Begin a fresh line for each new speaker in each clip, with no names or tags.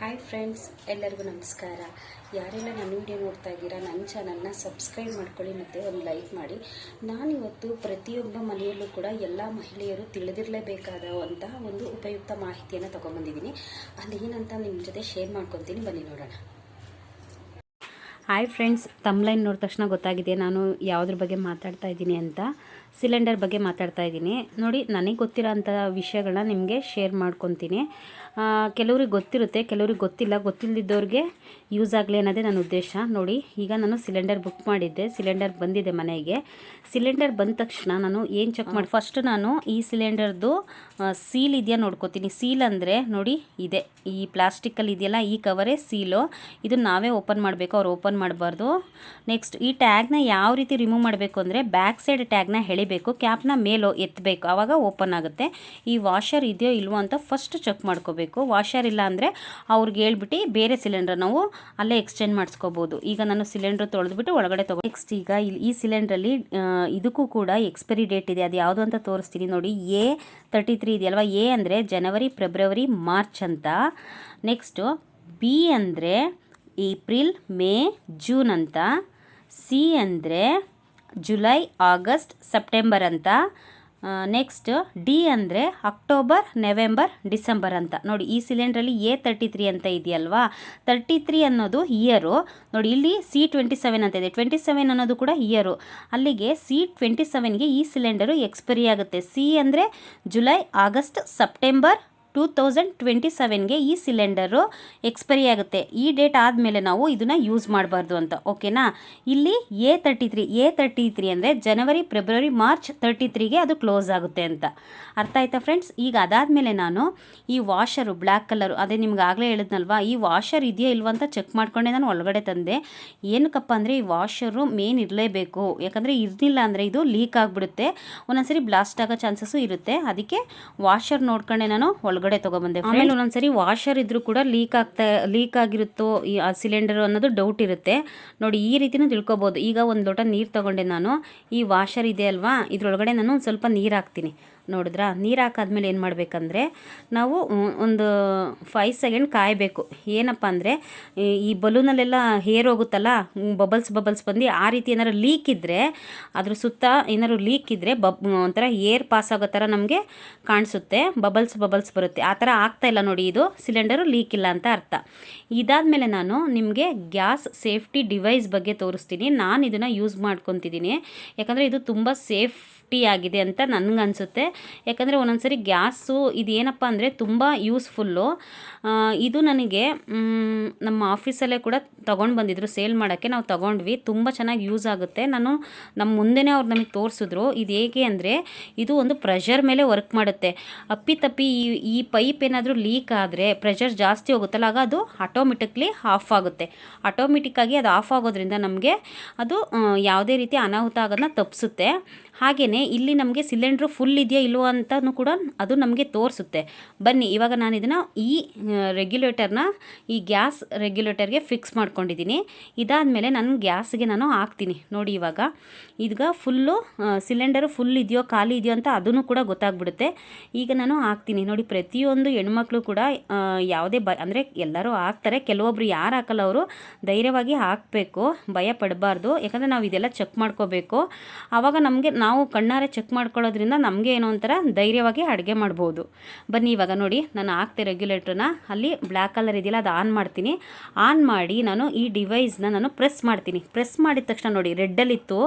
Hi friends ಎಲ್ಲರಿಗೂ ನಮಸ್ಕಾರ. ಯಾರೆಲ್ಲ ನನ್ನ ವಿಡಿಯೋ ನೋಡ್ತಾ ಇದ್ದೀರಾ, ನನ್ನ ಚಾನಲ್ನ ಸಬ್ಸ್ಕ್ರೈಬ್ ಮಾಡ್ಕೊಳ್ಳಿ ಮತ್ತು ಒಂದು ಲೈಕ್ ಮಾಡಿ. ನಾನಿವತ್ತು ಪ್ರತಿಯೊಬ್ಬ ಮನೆಯಲ್ಲೂ ಕೂಡ ಎಲ್ಲ ಮಹಿಳೆಯರು ತಿಳಿದಿರಲೇಬೇಕಾದಂತಹ ಒಂದು ಉಪಯುಕ್ತ ಮಾಹಿತಿಯನ್ನು ತೊಗೊಂಬಂದಿದ್ದೀನಿ. ಅದೇನಂತ ನಿಮ್ಮ ಜೊತೆ ಶೇರ್ ಮಾಡ್ಕೊತೀನಿ, ಬನ್ನಿ ನೋಡೋಣ. ಹಾಯ್ ಫ್ರೆಂಡ್ಸ್ ತಮ್ಲೈನ್ ನೋಡಿದ ತಕ್ಷಣ ಗೊತ್ತಾಗಿದೆ, ನಾನು ಯಾವುದ್ರ ಬಗ್ಗೆ ಮಾತಾಡ್ತಾ ಇದ್ದೀನಿ ಅಂತ. ಸಿಲಿಂಡರ್ ಬಗ್ಗೆ ಮಾತಾಡ್ತಾ ಇದ್ದೀನಿ. ನೋಡಿ, ನನಗೆ ಗೊತ್ತಿರೋ ಅಂಥ ವಿಷಯಗಳನ್ನ ನಿಮಗೆ ಶೇರ್ ಮಾಡ್ಕೊತೀನಿ. ಕೆಲವ್ರಿಗೆ ಗೊತ್ತಿರುತ್ತೆ, ಕೆಲವ್ರಿಗೆ ಗೊತ್ತಿಲ್ಲ ಗೊತ್ತಿಲ್ಲದಿದ್ದವ್ರಿಗೆ ಯೂಸ್ ಆಗಲಿ ಅನ್ನೋದೇ ನನ್ನ ಉದ್ದೇಶ. ನೋಡಿ, ಈಗ ನಾನು ಸಿಲಿಂಡರ್ ಬುಕ್ ಮಾಡಿದ್ದೆ, ಸಿಲಿಂಡರ್ ಬಂದಿದೆ ಮನೆಗೆ. ಸಿಲಿಂಡರ್ ಬಂದ ತಕ್ಷಣ ನಾನು ಏನು ಚೆಕ್ ಮಾಡಿ ಫಸ್ಟ್ ನಾನು ಈ ಸಿಲಿಂಡರ್ದು ಸೀಲ್ ಇದೆಯಾ ನೋಡ್ಕೋತೀನಿ. ಸೀಲ್ ಅಂದರೆ, ನೋಡಿ, ಇದೆ. ಈ ಪ್ಲಾಸ್ಟಿಕ್ಕಲ್ಲಿ ಇದೆಯಲ್ಲ, ಈ ಕವರೇ ಸೀಲು ಇದು ನಾವೇ ಓಪನ್ ಮಾಡಬೇಕು, ಅವ್ರು ಓಪನ್ ಮಾಡಬಾರ್ದು. ನೆಕ್ಸ್ಟ್ ಈ ಟ್ಯಾಗ್ನ ಯಾವ ರೀತಿ ರಿಮೂವ್ ಮಾಡಬೇಕು ಅಂದರೆ ಬ್ಯಾಕ್ ಸೈಡ್ ಟ್ಯಾಗ್ನ ಎಳಿಬೇಕು ಕ್ಯಾಪ್ನ ಮೇಲೋ ಎತ್ತಬೇಕು ಆವಾಗ ಓಪನ್ ಆಗುತ್ತೆ. ಈ ವಾಷರ್ ಇದೆಯೋ ಇಲ್ವೋ ಅಂತ ಫಸ್ಟ್ ಚೆಕ್ ಮಾಡ್ಕೋಬೇಕು. ವಾಷರ್ ಇಲ್ಲ ಅಂದರೆ ಅವ್ರಿಗೆ ಹೇಳ್ಬಿಟ್ಟು ಬೇರೆ ಸಿಲಿಂಡರ್ ನಾವು ಅಲ್ಲೇ ಎಕ್ಸ್ಚೇಂಜ್ ಮಾಡಿಸ್ಕೋಬೋದು. ಈಗ ನಾನು ಸಿಲಿಂಡರ್ ತೊಳೆದ್ಬಿಟ್ಟು ಒಳಗಡೆ ತಗೋ ನೆಕ್ಸ್ಟ್ ಈಗ ಈ ಸಿಲಿಂಡ್ರಲ್ಲಿ ಇದಕ್ಕೂ ಕೂಡ ಎಕ್ಸ್ಪೈರಿ ಡೇಟ್ ಇದೆ. ಅದು ಯಾವುದು ಅಂತ ತೋರಿಸ್ತೀನಿ ನೋಡಿ. ಎ ತರ್ಟಿ ತ್ರೀ ಇದೆಯಲ್ವ? ಎ ಅಂದರೆ ಜನವರಿ, ಫೆಬ್ರವರಿ, ಮಾರ್ಚ್ ಅಂತ. ನೆಕ್ಸ್ಟು ಬಿ ಅಂದರೆ ಏಪ್ರಿಲ್, ಮೇ, ಜೂನ್ ಅಂತ. ಸಿ ಅಂದರೆ ಜುಲೈ, ಆಗಸ್ಟ್, ಸೆಪ್ಟೆಂಬರ್ ಅಂತ. ನೆಕ್ಸ್ಟ್ ಡಿ ಅಂದರೆ ಅಕ್ಟೋಬರ್, ನವೆಂಬರ್, ಡಿಸೆಂಬರ್ ಅಂತ. ನೋಡಿ, ಈ ಸಿಲಿಂಡ್ರಲ್ಲಿ ಎ ತರ್ಟಿ ತ್ರೀ ಅಂತ ಇದೆಯಲ್ವಾ? ತರ್ಟಿ ತ್ರೀ ಅನ್ನೋದು ಇಯರು ನೋಡಿ, ಇಲ್ಲಿ ಸಿ ಟ್ವೆಂಟಿ ಸೆವೆನ್ ಅಂತ ಇದೆ. ಟ್ವೆಂಟಿ ಸೆವೆನ್ ಅನ್ನೋದು ಕೂಡ ಇಯರು ಅಲ್ಲಿಗೆ ಸಿ ಟ್ವೆಂಟಿ ಸೆವೆನ್ಗೆ ಈ ಸಿಲಿಂಡರು ಎಕ್ಸ್ಪೈರಿ ಆಗುತ್ತೆ. ಸಿ ಅಂದರೆ July, August, September two thousand twenty ಸೆವೆನ್ಗೆ ಈ ಸಿಲಿಂಡರು ಎಕ್ಸ್ಪೈರಿ ಆಗುತ್ತೆ. ಈ ಡೇಟ್ ಆದಮೇಲೆ ನಾವು ಇದನ್ನು ಯೂಸ್ ಮಾಡಬಾರ್ದು ಅಂತ ಓಕೆನಾ ಇಲ್ಲಿ A thirty three A thirty three ಅಂದರೆ ಜನವರಿ ಫೆಬ್ರವರಿ ಮಾರ್ಚ್ ತರ್ಟಿ ತ್ರೀಗೆ ಅದು ಕ್ಲೋಸ್ ಆಗುತ್ತೆ ಅಂತ. ಅರ್ಥ ಆಯ್ತಾ ಫ್ರೆಂಡ್ಸ್ ಈಗ ಅದಾದಮೇಲೆ ನಾನು ಈ ವಾಷರು ಬ್ಲ್ಯಾಕ್ ಕಲರು ಅದೇ ನಿಮ್ಗೆ ಆಗಲೇ ಹೇಳಿದ್ನಲ್ವಾ, ಈ ವಾಷರ್ ಇದೆಯಾ ಇಲ್ವಾ ಅಂತ ಚೆಕ್ ಮಾಡ್ಕೊಂಡೆ ನಾನು ಒಳಗಡೆ ತಂದೆ. ಏನಕ್ಕಪ್ಪ ಅಂದರೆ ಈ ವಾಷರು ಮೇನ್ ಇರಲೇಬೇಕು, ಯಾಕಂದರೆ ಇರಲಿಲ್ಲ ಅಂದರೆ ಇದು ಲೀಕ್ ಆಗಿಬಿಡುತ್ತೆ, ಒಂದೊಂದ್ಸರಿ ಬ್ಲಾಸ್ಟ್ ಆಗೋ ಚಾನ್ಸಸ್ಸು ಇರುತ್ತೆ. ಅದಕ್ಕೆ ವಾಷರ್ ನೋಡ್ಕೊಂಡೆ ನಾನು ಒಳಗಡೆ ತೊಗೊಬಂದೆ. ಆಮೇಲೆ ಒಂದೊಂದ್ಸರಿ ವಾಷರ್ ಇದ್ರೂ ಕೂಡ ಲೀಕ್ ಆಗ್ತಾ ಲೀಕ್ ಆಗಿರುತ್ತೋ ಈ ಆ ಸಿಲಿಂಡರ್ ಅನ್ನೋದು ಡೌಟ್ ಇರುತ್ತೆ. ನೋಡಿ ಈ ರೀತಿನೂ ತಿಳ್ಕೊಬೋದು. ಈಗ ಒಂದು ಲೋಟ ನೀರು ತೊಗೊಂಡೆ ನಾನು. ಈ ವಾಷರ್ ಇದೆ ಅಲ್ವಾ? ಇದ್ರೊಳಗಡೆ ನಾನು ಒಂದು ಸ್ವಲ್ಪ ನೀರು ಹಾಕ್ತೀನಿ. ನೋಡಿದ್ರಾ? ನೀರು ಹಾಕಾದ್ಮೇಲೆ ಏನು ಮಾಡಬೇಕಂದ್ರೆ ನಾವು ಒಂದು ಫೈವ್ ಸೆಕೆಂಡ್ ಕಾಯಬೇಕು. ಏನಪ್ಪ ಅಂದರೆ, ಈ ಬಲೂನಲ್ಲೆಲ್ಲ ಹೇರ್ ಹೋಗುತ್ತಲ್ಲ ಬಬಲ್ಸ್ ಬಬಲ್ಸ್ ಬಂದು ಆ ರೀತಿ ಏನಾದ್ರು ಲೀಕ್ ಇದ್ದರೆ ಅದ್ರ ಸುತ್ತ ಏನಾದ್ರು ಲೀಕ್ ಇದ್ದರೆ ಬಬ್, ಒಂಥರ ಏರ್ ಪಾಸ್ ಆಗೋ ಥರ ನಮಗೆ ಕಾಣಿಸುತ್ತೆ. ಬಬಲ್ಸ್ ಬಬಲ್ಸ್ ಬರುತ್ತೆ. ಆ ಥರ ಆಗ್ತಾ ಇಲ್ಲ ನೋಡಿ, ಇದು ಸಿಲಿಂಡರು ಲೀಕ್ ಇಲ್ಲ ಅಂತ ಅರ್ಥ. ಇದಾದಮೇಲೆ ನಾನು ನಿಮಗೆ ಗ್ಯಾಸ್ ಸೇಫ್ಟಿ ಡಿವೈಸ್ ಬಗ್ಗೆ ತೋರಿಸ್ತೀನಿ. ನಾನು ಇದನ್ನು ಯೂಸ್ ಮಾಡ್ಕೊತಿದ್ದೀನಿ. ಯಾಕಂದರೆ ಇದು ತುಂಬ ಸೇಫ್ಟಿ ಆಗಿದೆ ಅಂತ ನನಗನ್ಸುತ್ತೆ. ಯಾಕಂದರೆ ಒಂದೊಂದು ಸರಿ ಗ್ಯಾಸು ಇದೇನಪ್ಪ ಅಂದರೆ ತುಂಬ ಯೂಸ್ಫುಲ್ಲು. ಇದು ನನಗೆ ನಮ್ಮ ಆಫೀಸಲ್ಲೇ ಕೂಡ ತೊಗೊಂಡು ಬಂದಿದ್ರು. ಸೇಲ್ ಮಾಡೋಕ್ಕೆ ನಾವು ತೊಗೊಂಡ್ವಿ. ತುಂಬ ಚೆನ್ನಾಗಿ ಯೂಸ್ ಆಗುತ್ತೆ. ನಾನು ನಮ್ಮ ಮುಂದೆನೇ ಅವ್ರು ನಮಗೆ ತೋರಿಸಿದ್ರು. ಇದು ಹೇಗೆ ಅಂದರೆ, ಇದು ಒಂದು ಪ್ರೆಷರ್ ಮೇಲೆ ವರ್ಕ್ ಮಾಡುತ್ತೆ. ಅಪ್ಪಿ ತಪ್ಪಿ ಈ ಈ ಪೈಪ್ ಏನಾದರೂ ಲೀಕ್ ಆದರೆ ಪ್ರೆಷರ್ ಜಾಸ್ತಿ ಹೋಗುತ್ತಲ್ಲ, ಆಗ ಅದು ಆಟೋಮೆಟಿಕ್ಲಿ ಆಫ್ ಆಗುತ್ತೆ. ಆಟೋಮೆಟಿಕ್ಕಾಗಿ ಅದು ಆಫ್ ಆಗೋದ್ರಿಂದ ನಮಗೆ ಅದು ಯಾವುದೇ ರೀತಿ ಅನಾಹುತ ಆಗೋದನ್ನ ತಪ್ಪಿಸುತ್ತೆ. ಹಾಗೆಯೇ ಇಲ್ಲಿ ನಮಗೆ ಸಿಲಿಂಡ್ರು ಫುಲ್ ಇದೆಯಾ ಇಲ್ವೋ ಅಂತಲೂ ಕೂಡ ಅದು ನಮಗೆ ತೋರಿಸುತ್ತೆ. ಬನ್ನಿ, ಇವಾಗ ನಾನು ಇದನ್ನು ಈ ರೆಗ್ಯುಲೇಟರ್ನ ಈ ಗ್ಯಾಸ್ ರೆಗ್ಯುಲೇಟರ್ಗೆ ಫಿಕ್ಸ್ ಮಾಡ್ಕೊಂಡಿದ್ದೀನಿ ಇದಾದಮೇಲೆ ನಾನು ಗ್ಯಾಸ್ಗೆ ನಾನು ಹಾಕ್ತೀನಿ. ನೋಡಿ ಇವಾಗ, ಈಗ ಫುಲ್ಲು ಸಿಲಿಂಡರು ಫುಲ್ ಇದೆಯೋ ಖಾಲಿ ಇದೆಯೋ ಅಂತ ಅದನ್ನು ಕೂಡ ಗೊತ್ತಾಗ್ಬಿಡುತ್ತೆ. ಈಗ ನಾನು ಹಾಕ್ತೀನಿ. ನೋಡಿ, ಪ್ರತಿಯೊಂದು ಹೆಣ್ಮಕ್ಳು ಕೂಡ ಯಾವುದೇ ಬ, ಅಂದರೆ ಎಲ್ಲರೂ ಹಾಕ್ತಾರೆ. ಕೆಲವೊಬ್ರು ಯಾರು ಹಾಕಲ್ಲ ಅವರು, ಧೈರ್ಯವಾಗಿ ಹಾಕಬೇಕು. ಭಯ ಪಡಬಾರ್ದು. ಯಾಕಂದರೆ ನಾವು ಇದೆಲ್ಲ ಚೆಕ್ ಮಾಡ್ಕೋಬೇಕು. ಆವಾಗ ನಮಗೆ, ನಾವು ಕಣ್ಣಾರೆ ಚೆಕ್ ಮಾಡ್ಕೊಳ್ಳೋದ್ರಿಂದ ನಮಗೆ ಏನೋ ಒಂಥರ ಧೈರ್ಯವಾಗಿ ಅಡುಗೆ ಮಾಡ್ಬೋದು. ಬನ್ನಿ ಇವಾಗ ನೋಡಿ ನಾನು ಹಾಕ್ತೆ ರೆಗ್ಯುಲೇಟ್ರನ್ನ ಅಲ್ಲಿ ಬ್ಲ್ಯಾಕ್ ಕಲರ್ ಇದೆಯಲ್ಲ ಅದು ಆನ್ ಮಾಡ್ತೀನಿ. ಆನ್ ಮಾಡಿ ನಾನು ಈ ಡಿವೈಸ್ನ ನಾನು ಪ್ರೆಸ್ ಮಾಡ್ತೀನಿ. ಪ್ರೆಸ್ ಮಾಡಿದ ತಕ್ಷಣ ನೋಡಿ ರೆಡ್ಡಲ್ಲಿತ್ತು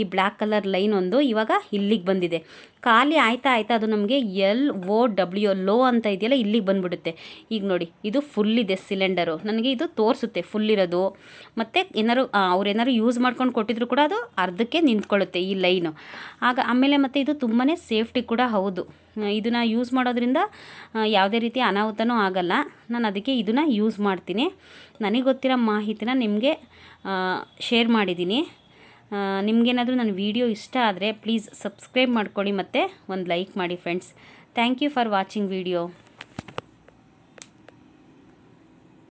ಈ ಬ್ಲ್ಯಾಕ್ ಕಲರ್ ಲೈನ್ ಒಂದು ಇವಾಗ ಇಲ್ಲಿಗೆ ಬಂದಿದೆ. ಖಾಲಿ ಆಯ್ತಾ ಆಯ್ತಾ ಅದು ನಮಗೆ ಎಲ್ ಓ ಡಬ್ಲ್ಯೂ ಲೋ ಅಂತ ಇದೆಯಲ್ಲ ಇಲ್ಲಿಗೆ ಬಂದ್ಬಿಡುತ್ತೆ. ಈಗ ನೋಡಿ, ಇದು ಫುಲ್ ಇದೆ ಸಿಲಿಂಡರು ನನಗೆ ಇದು ತೋರಿಸುತ್ತೆ ಫುಲ್ ಇರೋದು. ಮತ್ತು ಏನಾರು ಅವ್ರು ಏನಾರು ಯೂಸ್ ಮಾಡ್ಕೊಂಡು ಕೊಟ್ಟಿದ್ರು ಕೂಡ ಅದು ಅರ್ಧಕ್ಕೆ ನಿಂತ್ಕೊಳ್ಳುತ್ತೆ ಈ ಲೈನು. ಆಗ ಆಮೇಲೆ ಮತ್ತು ಇದು ತುಂಬಾ ಸೇಫ್ಟಿ ಕೂಡ ಹೌದು. ಇದನ್ನು ಯೂಸ್ ಮಾಡೋದ್ರಿಂದ ಯಾವುದೇ ರೀತಿ ಅನಾಹುತನೂ ಆಗಲ್ಲ. ನಾನು ಅದಕ್ಕೆ ಇದನ್ನು ಯೂಸ್ ಮಾಡ್ತೀನಿ. ನನಗೆ ಗೊತ್ತಿರೋ ಮಾಹಿತಿನ ನಿಮಗೆ ಶೇರ್ ಮಾಡಿದ್ದೀನಿ. ನಿಮಗೇನಾದರೂ ನನ್ನ ವಿಡಿಯೋ ಇಷ್ಟ ಆದರೆ ಪ್ಲೀಸ್ ಸಬ್ಸ್ಕ್ರೈಬ್ ಮಾಡ್ಕೊಳ್ಳಿ ಮತ್ತು ಒಂದು ಲೈಕ್ ಮಾಡಿ friends thank you for watching video